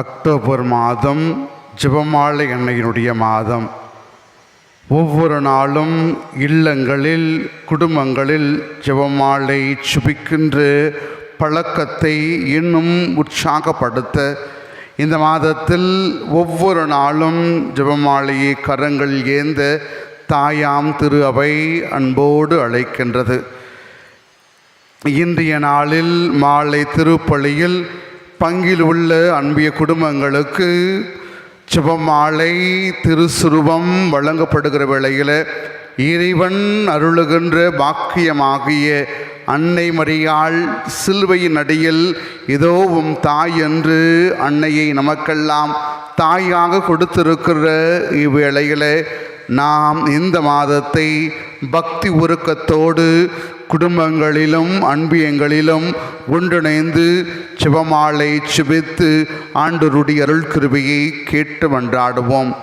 October மாதம் ஜெபமாலை அன்னையினுடைய மாதம். ஒவ்வொரு நாளும் இல்லங்களில் குடும்பங்களில் ஜெபமாலை சுபிக்கின்ற பழக்கத்தை இன்னும் உற்சாகப்படுத்த இந்த மாதத்தில் ஒவ்வொரு நாளும் ஜெபமாலையை கரங்கள் ஏந்த தாயாம் திரு அவை அன்போடு அழைக்கின்றது. இன்றைய நாளில் மாலை திருப்பள்ளியில் பங்கில் உள்ள அன்பிய குடும்பங்களுக்கு சுபமாலை திருசுருவம் வழங்கப்படுகிற வேளையில் இறைவன் அருளுகின்ற பாக்கியமாகிய அன்னை மறியாள் சிலுவையின் அடியில் இதோவும் தாய் என்று அன்னையை நமக்கெல்லாம் தாயாக கொடுத்திருக்கிற இவ்வேளையில் நாம் இந்த மாதத்தை பக்தி உருக்கத்தோடு குடும்பங்களிலும் அன்பியங்களிலும் ஒன்றிணைந்து சிவமாலை சிபித்து ஆண்டருடைய அருள் கிருபையை கேட்டு மன்றாடுவோம்.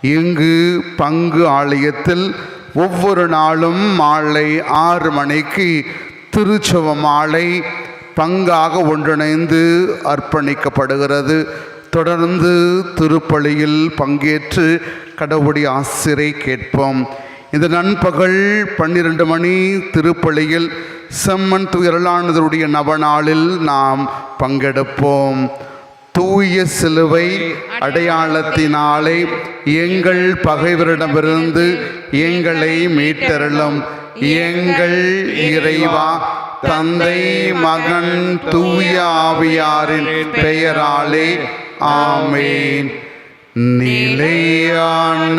இங்கு பங்கு ஆலயத்தில் ஒவ்வொரு நாளும் மாலை ஆறு மணிக்கு திருச்செவமாலை பங்காக ஒன்றிணைந்து அர்ப்பணிக்கப்படுகிறது. தொடர்ந்து திருப்பலியில் பங்கேற்று கடவுளுடைய ஆசிரை கேட்போம். இந்த நண்பகல் பன்னிரண்டு மணி திருப்பள்ளியில் செம்மன் துயரலானதருடைய நவநாளில் நாம் பங்கெடுப்போம். தூய சிலுவை அடையாளத்தினாலே எங்கள் பகைவரிடமிருந்து எங்களை மீட்டருளும். எங்கள் இறைவா தந்தை மகன் தூய ஆவியாரின் பெயராலே ஆமேன். நிலையான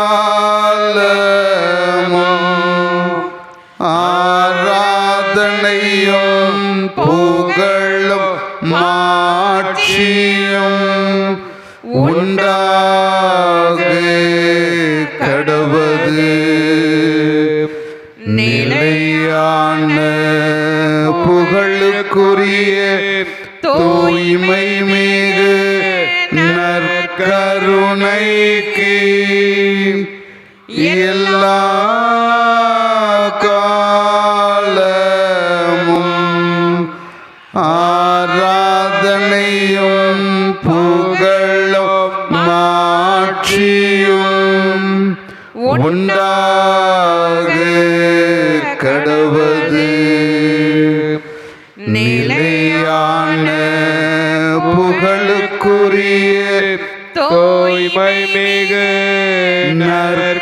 நிலையான புகழுக்குரிய தூய்மை மிகு நற்கருணைக்கு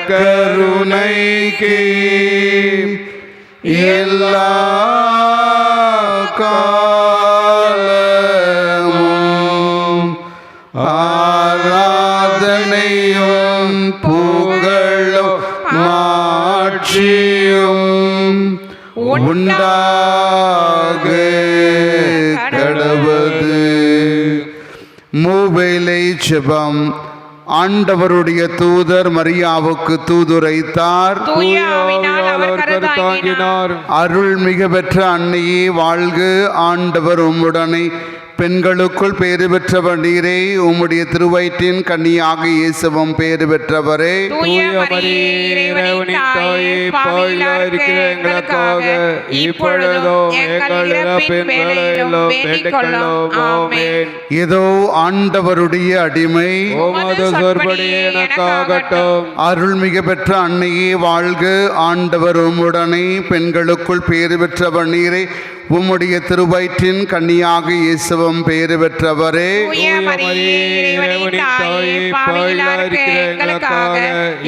கருணைக்கு எல்லா காலமும் ஆராதனையும் புகழும் மாட்சியும் உண்டாக கடவுது மூவேலை செபம் ஆண்டவருடைய தூதர் மரியாவுக்கு தூதுரைத்தார். அருள் மிக பெற்ற அன்னையே வாழ்க. ஆண்டவர் உம்முடனை பெண்களுக்குள் பேறு பெற்றவர் நீரே. உம்முடைய திருவயிற்றின் கன்னியாக இயேசுவும் பேறு பெற்றவரே. இதோ ஆண்டவருடைய அடிமை. சொற்படி எனக்காகட்டும். அருள் மிக பெற்ற அன்னையே வாழ்க. ஆண்டவர் உம்முடனே பெண்களுக்குள் பேறு பெற்றவர் நீரே உம்முடைய திருவயிற்றின் கன்னியாக இயேசுவும் பேறு பெற்றவரே.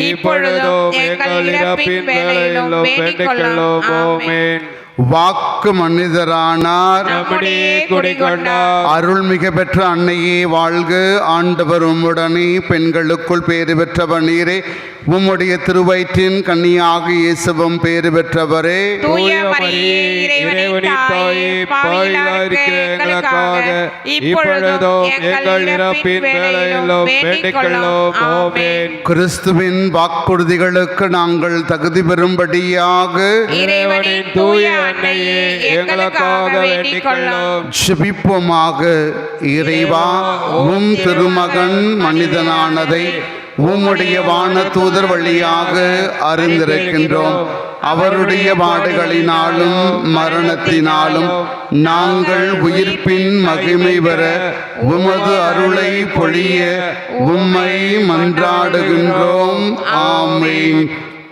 இப்பொழுதும் எங்கள் இறப்பின் வேளையிலும் வேண்டிக் கொள்ளும் ஆமென். வாக்கு மனிதரானார். நம்முடைய குடிகொண்டார் அருள் மிக பெற்ற அன்னையே வாழ்க. ஆண்டவர் உம்முடனே பெண்களுக்குள் பேறு பெற்றவர் நீரே உம்முடைய திருவயிற்றின் கன்னியாக இயேசுவும் பேறு பெற்றவரே. கிறிஸ்துவின் வாக்குறுதிகளுக்கு நாங்கள் தகுதி பெறும்படியாக இறைவனின் தூய அன்னையே எங்களுக்காக வேண்டிக் கொள்ளும் இறைவா உம் திருமகன் மனிதனானதை உம்முடைய வான தூதர் வழியாக அறிந்திருக்கின்றோம். அவருடைய பாடுகளினாலும் மரணத்தினாலும் நாங்கள் உயிர்ப்பின் மகிமை பெற உமது அருளை பொழிய உம்மை மன்றாடுகின்றோம். ஆமை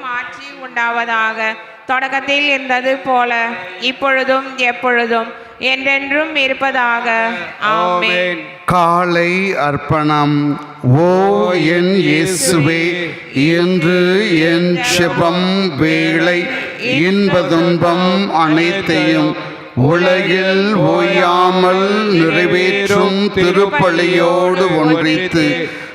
மாற்றி உண்டாவதாக. தொடக்கத்தில் இருந்தது போல இப்பொழுதும் எப்பொழுதும் என்றென்றும் இருப்பதாக. ஆமென். காலை அர்ப்பணம். ஓ என் இயேசுவே என்று என் செபம் வேளை இன்ப துன்பம் அனைத்தையும் உலகில் ஓயாமல் நிறைவேற்றும் திருப்பலியோடு ஒன்றித்து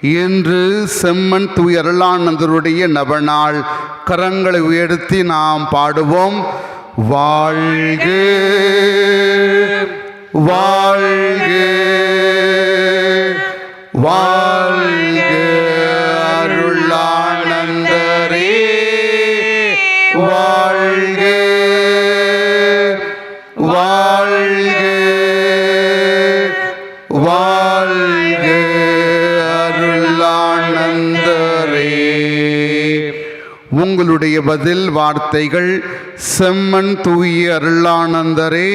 என்று செம்மன் துயரலானந்தருடைய நவநாள். கரங்களை உயர்த்தி நாம் பாடுவோம். வாழ்க வாழ்க வாழ்க பதில் வார்த்தைகள் செம்மன் தூய அருளானந்தரே.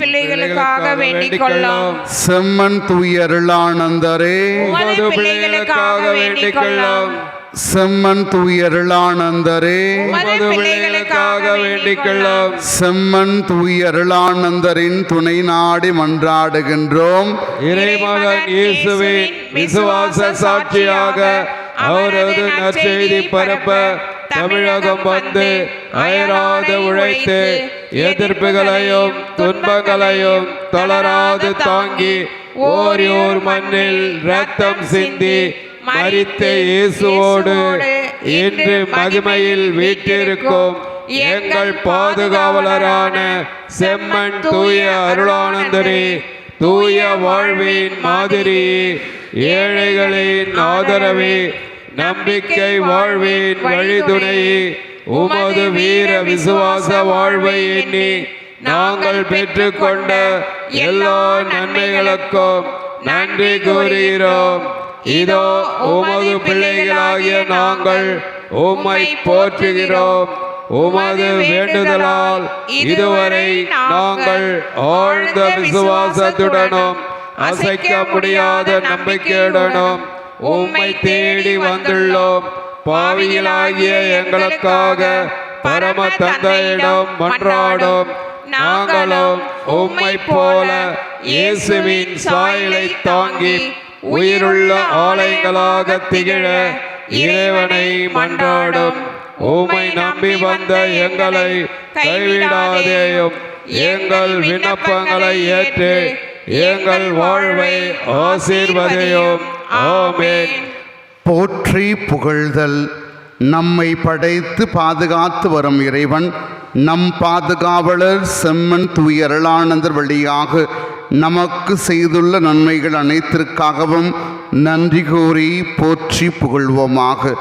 பிள்ளைகளுக்காக வேண்டிக் கொள்ளும் செம்மன் தூய அருளானந்தரே. பிள்ளைகளுக்காக வேண்டிக் கொள்ளும் செம்மன் தூய அருளானந்தரே. உமது பிள்ளைகளுக்காக வேண்டிக் கொள்ளும் செம்மன் தூய அருளானந்தரின் துணை நாடி மன்றாடுகின்றோம். இறைமகன் இயேசுவின் விசுவாச சாட்சியாக அவரது நற்செய்தி பரப்ப தமிழகம் வந்து அயராது உழைத்து எதிர்ப்புகளையும் துன்பங்களையும் தளராது தாங்கி ஓரியோர் மண்ணில் ரத்தம் சிந்தி மறித்த இயேசுவோடு இன்று மகிமையில் வீட்டிருக்கும் எங்கள் பாதுகாவலரான செம்மன் தூய அருளானந்தரே தூய வாழ்வின் மாதிரி ஏழைகளின் ஆதரவே நம்பிக்கை வாழ்வின் வழிதுணை. உமது வீர விசுவாச வாழ்வை எண்ணி நாங்கள் பெற்றுக்கொண்ட எல்லா நன்மைகளுக்கும் நன்றி கூறுகிறோம். இதோ உமது பிள்ளைகளாகிய நாங்கள் உம்மை போற்றுகிறோம். உமது வேண்டுதலால் இதுவரை நாங்கள் ஆழ்ந்த விசுவாசத்துடனும் அசைக்க முடியாத நம்பிக்கையுடனும் உம்மை தேடி வந்துள்ளோம். பாவிகளாகிய எங்களுக்காக பரம தந்தையிடம் மன்றாடும். நாங்களும் உம்மை போல இயேசுவின் சாயலை தாங்கி உயிருள்ள ஆலயங்களாக திகழ இறைவனை மன்றாடும். உம்மை நம்பி வந்த எங்களை கைவிடாதேயும். எங்கள் விண்ணப்பங்களை ஏற்று எங்கள் வாழ்வை ஆசீர்வதையும். ஆமென். போற்றி புகழ்தல். நம்மை படைத்து பாதுகாத்து வரும் இறைவன். நம் பாதுகாவலர் செம்மன் தூய அருளானந்தர் வழியாக நமக்கு செய்துள்ள நன்மைகள் அனைத்திற்காகவும் நன்றி கூறி போற்றி புகழ்வோமாக.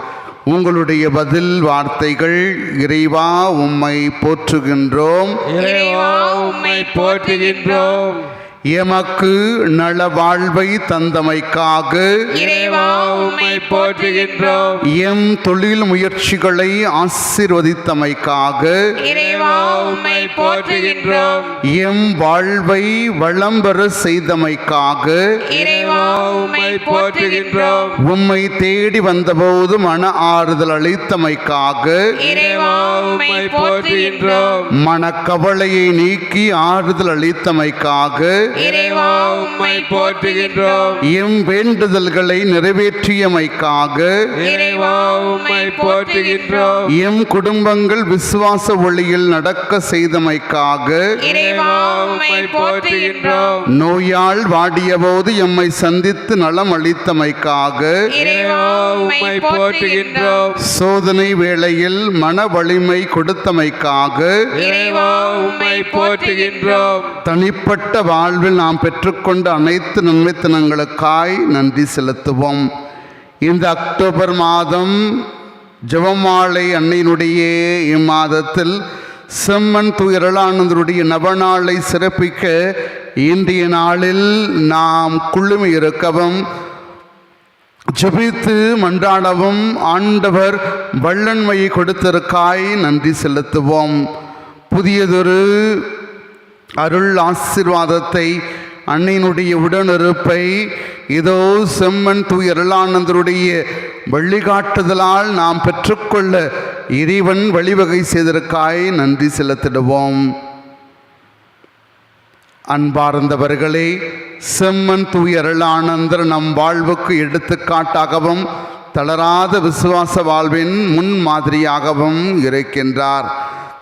உங்களுடைய பதில் வார்த்தைகள் இறைவா உம்மை போற்றுகின்றோம். இறைவா உம்மை போற்றுகின்றோம். எமக்கு நல வாழ்வை தந்தமைக்காக போற்றுகின்றோம். எம் தொழில் முயற்சிகளை ஆசிர்வதித்தமைக்காக போற்றுகின்றோம். எம் வாழ்வை வளம் பெற செய்தமைக்காக போற்றுகின்றோம். உம்மை தேடி வந்தபோது மன ஆறுதல் அளித்தமைக்காக போற்றுகின்றோம். மனக்கவலையை நீக்கி ஆறுதல் அளித்தமைக்காக இறைவா உம்மை போற்றுகின்றோம். எம் வேண்டுதல்களை நிறைவேற்றியமைக்காக இறைவா உம்மை போற்றுகின்றோம். எம் குடும்பங்கள் விசுவாச ஒளியில் நடக்க செய்தமைக்காக இறைவா உம்மை போற்றுகின்றோம். நோயால் வாடியபோது எம்மை சந்தித்து நலம் அளித்தமைக்காக இறைவா உம்மை போற்றுகின்றோம். சோதனை வேளையில் மன வலிமை கொடுத்தமைக்காக இறைவா உம்மை போற்றுகின்றோம். தனிப்பட்ட வாழ்வில் நாம் பெற்றுக்கொண்ட அனைத்து நன்மைத்தனங்களுக்காய் நன்றி செலுத்துவோம். இந்த அக்டோபர் மாதம் ஜபமாலை அன்னையினுடைய இம்மாதத்தில் செம்மன் துயரலானந்தருடைய நவநாளை சிறப்பிக்க இன்றைய நாளில் நாம் குழுமி இருக்கவும் ஜெபித்து மன்றாடவும் ஆண்டவர் வல்லன்மையை கொடுத்திருக்காய் நன்றி செலுத்துவோம். புதியதொரு அருள் ஆசீர்வாதத்தை அன்னையினுடைய உடனிருப்பை இதோ செம்மன் தூய அருளானந்தருடைய வழிகாட்டுதலால் நாம் பெற்றுக்கொள்ள இறைவன் வழிவகை செய்திருக்காய். நன்றி செலுத்திடுவோம். அன்பார்ந்தவர்களே செம்மன் தூய அருளானந்தர் நம் வாழ்வுக்கு எடுத்துக்காட்டாகவும் தளராத விசுவாச வாழ்வின் முன் மாதிரியாகவும் இருக்கின்றார்.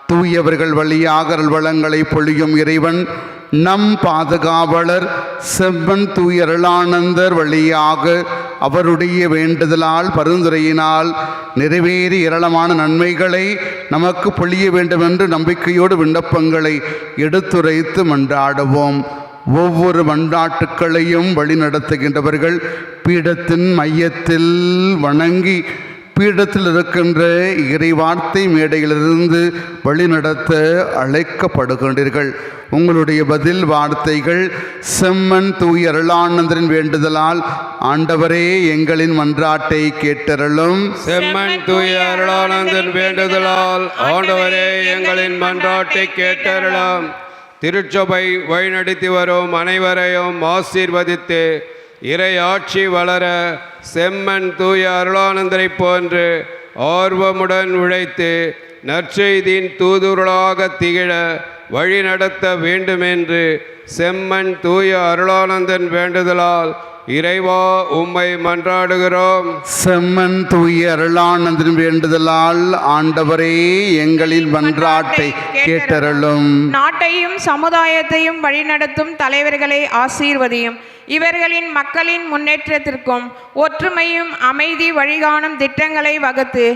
தூயவர்கள் வழியாக வளங்களை பொழியும் இறைவன் நம் பாதுகாவலர் செவ்வன் தூயருளானந்தர் வழியாக அவருடைய வேண்டுதலால் பரிந்துரையினால் நிறைவேறி ஏராளமான நன்மைகளை நமக்கு பொழிய வேண்டும் என்று நம்பிக்கையோடு விண்ணப்பங்களை எடுத்துரைத்து மன்றாடுவோம். ஒவ்வொரு மன்றாட்டுக்களையும் வழிநடத்துகின்றவர்கள் பீடத்தின் மையத்தில் வணங்கி பீடத்தில் இருக்கின்ற இறைவார்த்தை மேடையிலிருந்து வழிநடத்த அழைக்கப்படுகின்றீர்கள். உங்களுடைய பதில் வார்த்தைகள் செம்மன் தூய அருளானந்தரின் வேண்டுதலால் ஆண்டவரே எங்களின் மன்றாட்டை கேட்டருளும். செம்மன் தூய அருளானந்தன் வேண்டுதலால் ஆண்டவரே எங்களின் மன்றாட்டை கேட்டருளாம். திருச்சபை வழிநடத்தி வரும் அனைவரையும் ஆசீர்வதித்து இறை ஆட்சி வளர செம்மன் தூய அருளானந்தரை போன்று ஆர்வமுடன் உழைத்து நற்செய்தியின் தூதுருளாக திகழ வழி நடத்த வேண்டுமென்று செம்மன் தூய அருளானந்தன் வேண்டுதலால் இறைவா உம்மை மன்றாடுகிறோம். செம்மன் தூய அருளானந்தரின் வேண்டுதலால் ஆண்டவரே எங்களின் மன்றாட்டை கேட்டருளும். நாட்டையும் சமுதாயத்தையும் வழிநடத்தும் தலைவர்களை ஆசீர்வதியும். இவர்களின் மக்களின் முன்னேற்றத்திற்கும் ஒற்றுமையும் அமைதி வழிகாணும் திட்டங்களை வகுத்து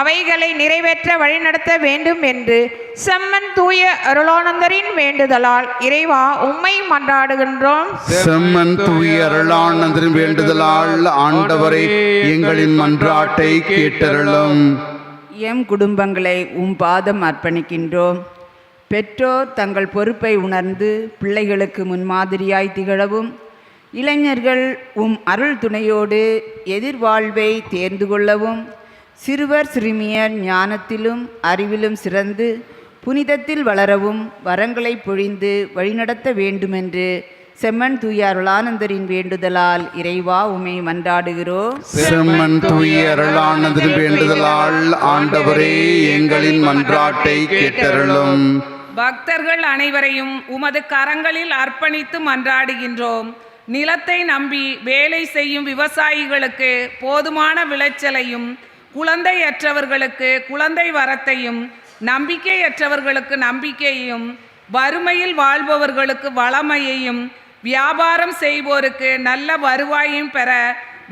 அவைகளை நிறைவேற்ற வழிநடத்த வேண்டும் என்று செம்மன் தூய அருளானந்தரின் வேண்டுதலால் இறைவா உம்மை மன்றாடுகின்றோம். செம்மன் தூய அருளானந்தரின் வேண்டுதலால் ஆண்டவரே எங்களின் மன்றாட்டை கேட்டருளும். எம் குடும்பங்களை உம் பாதம் அர்ப்பணிக்கின்றோம். பெற்றோர் தங்கள் பொறுப்பை உணர்ந்து பிள்ளைகளுக்கு முன்மாதிரியாய் திகழவும். இளைஞர்கள் உம் அருள் துணையோடு எதிர்வாழ்வை தேர்ந்து கொள்ளவும் சிறுவர் சிறுமியர் ஞானத்திலும் அறிவிலும் சிறந்து புனிதத்தில் வளரவும் வரங்களை பொழிந்து வழிநடத்த வேண்டுமென்று செம்மன் தூய அருளானந்தரின் வேண்டுதலால் இறைவா உமை மன்றாடுகிறோம் செம்மன் தூய அருளானந்தரின் வேண்டுதலால் ஆண்டவரே எங்களின் மன்றாட்டை கேட்டருளும். பக்தர்கள் அனைவரையும் உமது கரங்களில் அர்ப்பணித்து மன்றாடுகின்றோம். நிலத்தை நம்பி வேலை செய்யும் விவசாயிகளுக்கு போதுமான விளைச்சலையும் குழந்தையற்றவர்களுக்கு குழந்தை வரத்தையும் நம்பிக்கையற்றவர்களுக்கு நம்பிக்கையையும் வறுமையில் வாழ்பவர்களுக்கு வளமையையும் வியாபாரம் செய்வோருக்கு நல்ல வருவாயும் பெற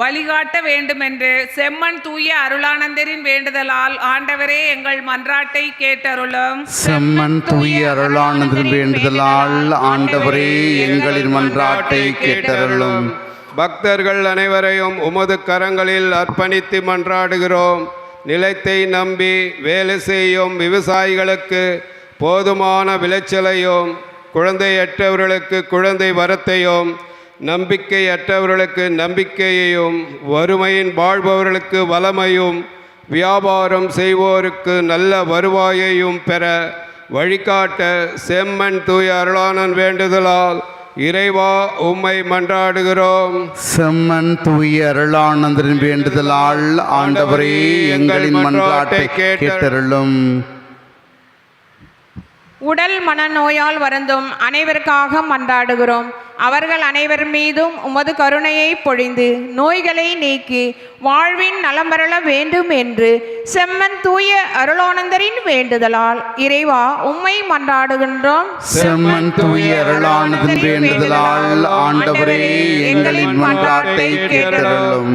வழிகாட்ட வேண்டுமென்று செம்மன் தூய அருளானந்தரின் வேண்டுதலால் ஆண்டவரே எங்கள் மன்றாட்டை கேட்டருளும். செம்மன் தூய அருளானந்தரின் வேண்டுதலால் ஆண்டவரே எங்களின் மன்றாட்டை கேட்டருளும். பக்தர்கள் அனைவரையும் உமது கரங்களில் அர்ப்பணித்து மன்றாடுகிறோம். நிலத்தை நம்பி வேலை செய்யும் விவசாயிகளுக்கு போதுமான விளைச்சலையும் குழந்தையற்றவர்களுக்கு குழந்தை வரத்தையும் நம்பிக்கையற்றவர்களுக்கு நம்பிக்கையையும் வறுமையின் வாழ்பவர்களுக்கு வளமையும் வியாபாரம் செய்வோருக்கு நல்ல வருவாயையும் பெற வழிகாட்ட செம்மன் தூய அருளானன் வேண்டுதலால் இறைவா உம்மை மன்றாடுகிறோம். செம்மன் தூய அருளானந்தரின் வேண்டுதலால் ஆண்டவரே எங்களின் மன்றாட்டை கேட்டருளும். உடல் மனநோயால் வருந்தும் அனைவருக்காக மன்றாடுகிறோம். அவர்கள் அனைவர் மீதும் உமது கருணையை பொழிந்து நோய்களை நீக்கி வாழ்வின் நலம் பெறல வேண்டும் என்று செம்மன் தூய அருளானந்தரின் வேண்டுதலால் இறைவா உம்மை மன்றாடுகின்றோம். செம்மன் தூய அருளானதன் வேண்டுதலால் ஆண்டவரே எங்களின் மன்றாட்டை கேட்டருளும்.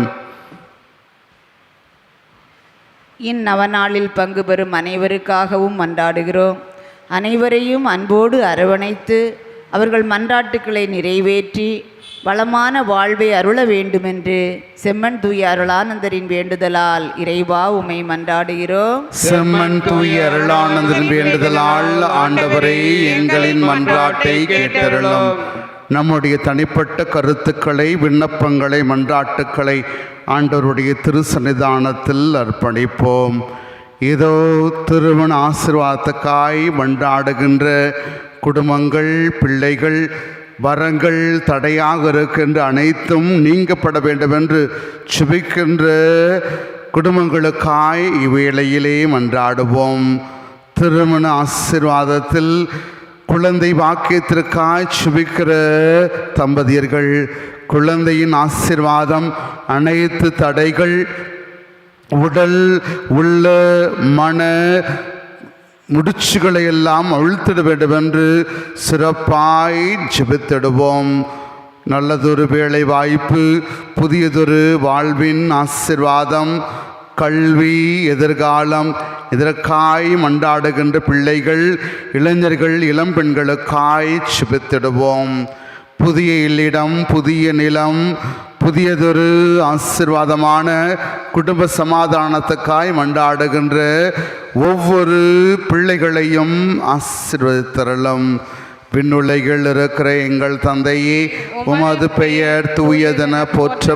இந்நவநாளில் பங்கு பெறும் அனைவருக்காகவும் மன்றாடுகிறோம். அனைவரையும் அன்போடு அரவணைத்து அவர்கள் மன்றாட்டுக்களை நிறைவேற்றி வளமான வாழ்வை அருள வேண்டுமென்று செம்மன் தூய அருளானந்தரின் வேண்டுதலால் இறைவா உமை மன்றாடுகிறோம். செம்மன் தூய அருளானந்தரின் வேண்டுதலால் ஆண்டவரே எங்களின் மன்றாட்டை கேட்டருளும். நம்முடைய தனிப்பட்ட கருத்துக்களை விண்ணப்பங்களை மன்றாட்டுக்களை ஆண்டவருடைய திருசன்னிதானத்தில் அர்ப்பணிப்போம். இதோ திருமண ஆசீர்வாதத்துக்காய் மன்றாடுகின்ற குடும்பங்கள் பிள்ளைகள் வரங்கள் தடையாக இருக்கின்ற அனைத்தும் நீங்கப்பட வேண்டும் என்று சுபிக்கின்ற குடும்பங்களுக்காய் இவ்வேளையிலே மன்றாடுவோம். திருமண ஆசிர்வாதத்தில் குழந்தை வாக்கியத்திற்காய் சுபிக்கிற தம்பதியர்கள் குழந்தையின் ஆசிர்வாதம் அனைத்து தடைகள் உடல் உள்ள மன முடிச்சுகளை எல்லாம் அழுத்திட வேண்டும் என்று சிறப்பாய் ஜெபித்திடுவோம். நல்லதொரு வேலை வாய்ப்பு புதியதொரு வாழ்வின் ஆசிர்வாதம் கல்வி எதிர்காலம் இதற்காய் மண்டாடுகின்ற பிள்ளைகள் இளைஞர்கள் இளம்பெண்களுக்காய் சுபித்திடுவோம் புதிய இல்லிடம் புதிய நிலம் புதியதொரு ஆசிர்வாதமான குடும்ப சமாதானத்துக்காய் மண்டாடுகின்ற ஒவ்வொரு பிள்ளைகளையும் ஆசிர்வதித்தரலும். விண்ணுலைகள் இருக்கிற எங்கள் தந்தையே உமது பெயர் தூயதென போற்ற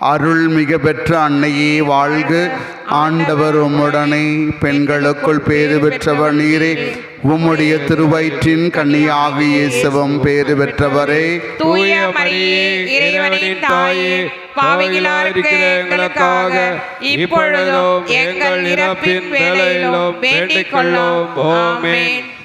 அருள் மிக பெற்ற அன்னையே வாழ்க. ஆண்டவர் உம்முடனே பெண்களுக்குள் பேறு பெற்றவர் நீரே. உம்முடைய திருவயிற்றின் கன்னியாக இயேசுவம் பேறு பெற்றவரே. தூய மரியே இறைவனின் தாயே பாவிகளாருக்கு எங்களுக்காக இப்பொழுதும் எங்கள் இறப்பின் வேலையிலும் வேண்டிக் கொள்ளும். ஆமென்.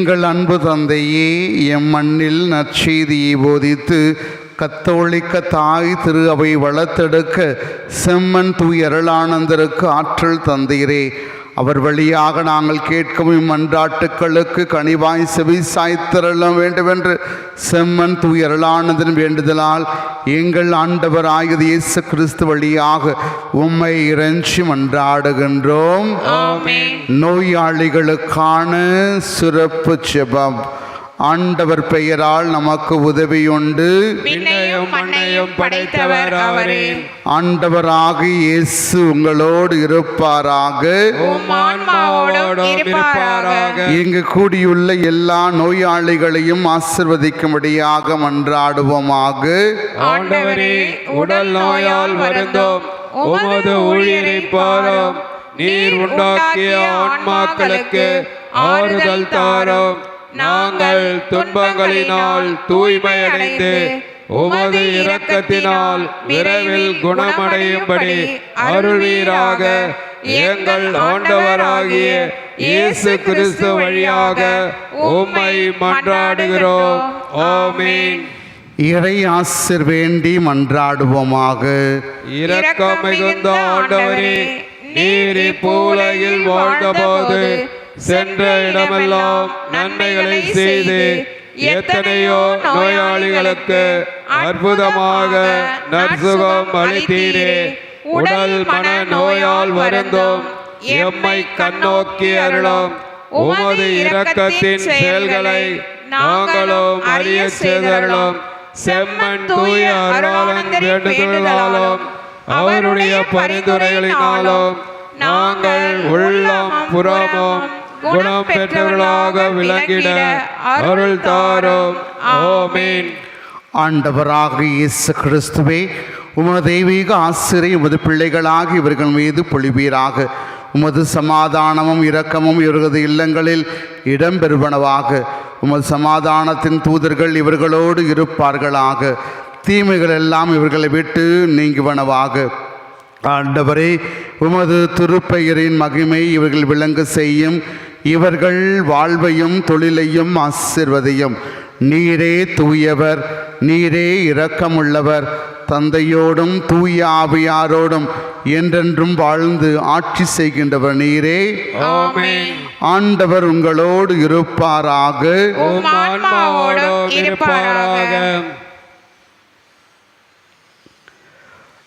எங்கள் அன்பு தந்தையே எம் மண்ணில் நற்செய்தியை போதித்து கத்தோலிக்க தாய் திரு அவை வளர்த்தெடுக்க செம்மன் தூய் அருளானந்தருக்கு ஆற்றல் தந்தீரே. அவர் வழியாக நாங்கள் கேட்கும் இம்மன்றாட்டுக்களுக்கு கனிவாய் செவி சாய்த்திரள வேண்டும் என்று செம்மன் தூய் அருளானந்தன் வேண்டுதலால் எங்கள் ஆண்டவர் ஆயுத இயேசு கிறிஸ்து வழியாக உம்மை இறைஞ்சி மன்றாடுகின்றோம். நோயாளிகளுக்கான சிறப்பு ஜெபம் ஆண்டவர் பெயரால் நமக்கு உதவியுண்டு. வானையும் படைத்தவர் அவரே. ஆண்டவராக இயேசு உங்களோடு இருப்பாராக. இங்கு கூடியுள்ள எல்லா நோயாளிகளையும் ஆசிர்வதிக்கும்படியாக மன்றாடுவோமாக. ஆண்டவரே உடல் நோயால் வருந்தோம். உமது ஊழியரை பாரும். நீர் உண்டாக்கிய ஆன்மாக்களுக்கு ஆறுதல் தாரும். நாங்கள் துன்பங்களினால் தூய்மையடைந்து உமது இரக்கத்தினால் விரைவில் குணமடையும்படி அருள்வீராக எங்கள் ஆண்டவராகிய இயேசு கிறிஸ்து வழியாக உம்மை மன்றாடுகிறோம். ஆமீன். இறை ஆசிர் வேண்டி மன்றாடுவோமாக. இரக்கம் மிகுந்த ஆண்டவரே நீர் இப்பூலையில் வாழ்ந்தபோது சென்ற இடமெல்லாம் நன்மைகளை செய்து எத்தனையோ நோயாளிகளுக்கு அற்புதமாக நற்சுகம் அளித்தீரே. உடல் மன நோயால் வருந்தும். எம்மை கண்ணோக்கி அருளும். உமது இரக்கத்தின் செயல்களை நாங்களும் அறிய செய்தருளும். செம்மன் தூய அருளாளன் வேண்டுதலாலும் அவருடைய பரிந்துரைகளினாலும் நாங்கள் உள்ளம் புறமும் குணம் பெற்றவர்களாக விளங்கிட அருள் தாரும். ஆமீன். ஆண்டவராக இயேசு கிறிஸ்துவே உமது தெய்வீக ஆசிரியை உமது பிள்ளைகளாகி இவர்கள் மீது பொழிவீராக. உமது சமாதானமும் இரக்கமும் இவர்களது இல்லங்களில் இடம்பெறுவனவாக. உமது சமாதானத்தின் தூதர்கள் இவர்களோடு இருப்பார்களாக. தீமைகள் எல்லாம் இவர்களை விட்டு நீங்குவனவாக. ஆண்டவரே உமது திருப்பெயரின் மகிமை இவர்கள் விளங்க செய்யும். இவர்கள் வாழ்வையும் தொழிலையும் ஆசிர்வதையும். நீரே தூயவர் நீரே இரக்கமுள்ளவர். தந்தையோடும் தூய ஆவியாரோடும் என்றென்றும் வாழ்ந்து ஆட்சி செய்கின்றவர் நீரே. ஆமீன். ஆண்டவர் உங்களோடு இருப்பாராக உம் ஆன்மாவோடும் இருப்பாராக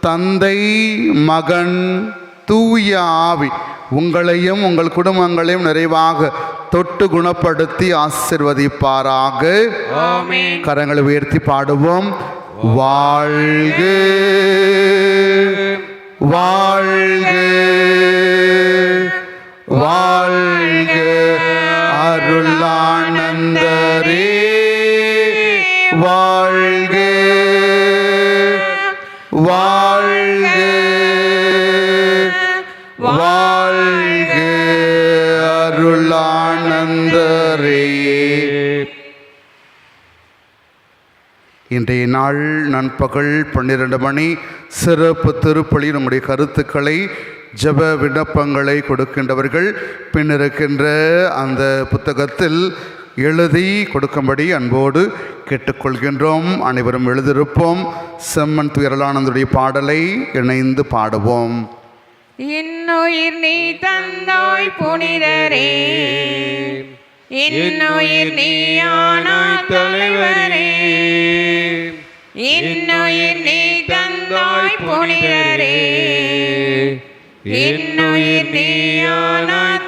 தந்தை மகன் தூய ஆவி உங்களையும் உங்கள் குடும்பங்களையும் நிறைவாக தொட்டு குணப்படுத்தி ஆசிர்வதிப்பாராக. கரங்களை உயர்த்தி பாடுவோம். வாழ்க. வாழ்க. வாழ்க. அருளானந்தரே அருளானந்தரே இன்றைய நாள் நண்பகல் பன்னிரண்டு மணி. சிறப்பு திருப்பலி நம்முடைய கருத்துக்களை ஜெப விண்ணப்பங்களை கொடுக்கின்றவர்கள் பின் இருக்கின்ற அந்த புத்தகத்தில் எழுதி கொடுக்கும்படி அன்போடு கேட்டுக்கொள்கின்றோம். அனைவரும் எழுதியிருப்போம். செம்மன் துயரலானந்துடைய பாடலை இணைந்து பாடுவோம். இன்னுயிர் நீ தந்தாய் புனிதரே. இன்னுயிர் நீயானாய் தலைவரே. இன்னுயிர் நீ தந்தாய் புனிதரே. இன்னுயிர் நீயானாய் தலைவரே